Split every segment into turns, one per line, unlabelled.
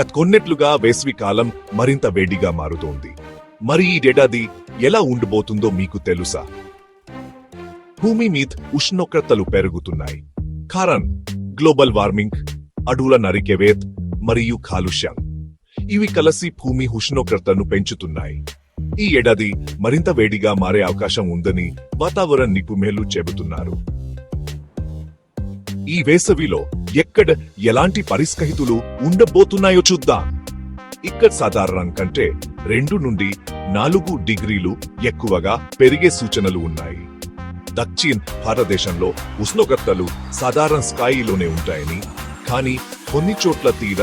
గత కొన్నెట్లుగా వేసవి కాలం మరింత వేడిగా మారుతోంది. మరి ఈ ఏడాది ఎలా ఉండబోతుందో మీకు తెలుసా? భూమి మీద ఉష్ణోగ్రతలు పెరుగుతున్నాయి. కారణం గ్లోబల్ వార్మింగ్ అడవుల నరికెవేత్ మరియు కాలుష్యం. ఇవి కలిసి భూమి ఉష్ణోగ్రతను పెంచుతున్నాయి. ఈ ఏడాది మరింత వేడిగా మారే అవకాశం ఉందని వాతావరణ నిపుణులు చెబుతున్నారు. ఈ వేసవిలో ఎక్కడ ఎలాంటి పరిస్థితులు ఉండబోతున్నాయో చూద్దాం. ఇక్కడ సాధారణం కంటే రెండు నుండి నాలుగు డిగ్రీలు ఎక్కువగా పెరిగే సూచనలు ఉన్నాయి. దక్షిణ భారతదేశంలో ఉష్ణోగ్రతలు సాధారణ స్థాయిలోనే ఉంటాయని కానీ కొన్ని చోట్ల తీర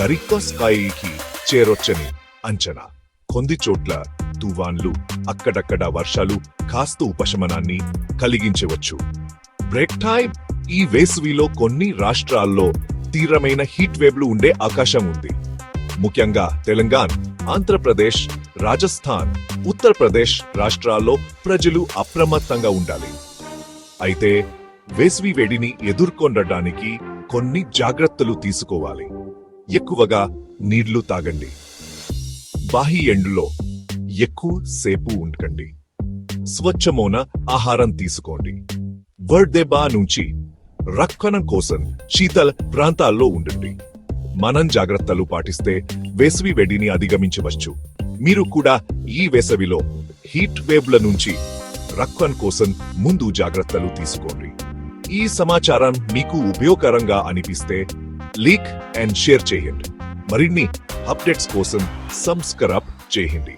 గరిక స్థాయికి చేరొచ్చని అంచనా. కొన్ని చోట్ల తువాన్లు అక్కడక్కడ వర్షాలు కాస్త ఉపశమనాన్ని కలిగించవచ్చు. బ్రేక్ టైం ఈ వేసవిలో కొన్ని రాష్ట్రాల్లో తీవ్రమైన హీట్ వేవ్లు ఉండే అవకాశం ఉంది. ముఖ్యంగా తెలంగాణ ఆంధ్రప్రదేశ్ రాజస్థాన్ ఉత్తరప్రదేశ్ రాష్ట్రాల్లో ప్రజలు అప్రమత్తంగా ఉండాలి. అయితే వేసవి వేడిని ఎదుర్కొనడానికి కొన్ని జాగ్రత్తలు తీసుకోవాలి. ఎక్కువగా నీళ్ళు తాగండి. బాహి ఎండులో ఎక్కువ సేపు ఉండకండి. స్వచ్ఛమైన ఆహారం తీసుకోండి. వర్డెబా నుంచి రక్షణ కోసం శీతల ప్రాంతాల్లో ఉండండి. మనం జాగ్రత్తలు పాటిస్తే వేసవి వేడిని అధిగమించవచ్చు. మీరు కూడా ఈ వేసవిలో హీట్ వేవ్ల నుంచి రక్షణ కోసం ముందు జాగ్రత్తలు తీసుకోండి. ఈ సమాచారం మీకు ఉపయోగకరంగా అనిపిస్తే లీక్ అండ్ షేర్ చేయండి. మరిన్ని అప్డేట్స్ కోసం సబ్స్క్రైబ్ చేయండి.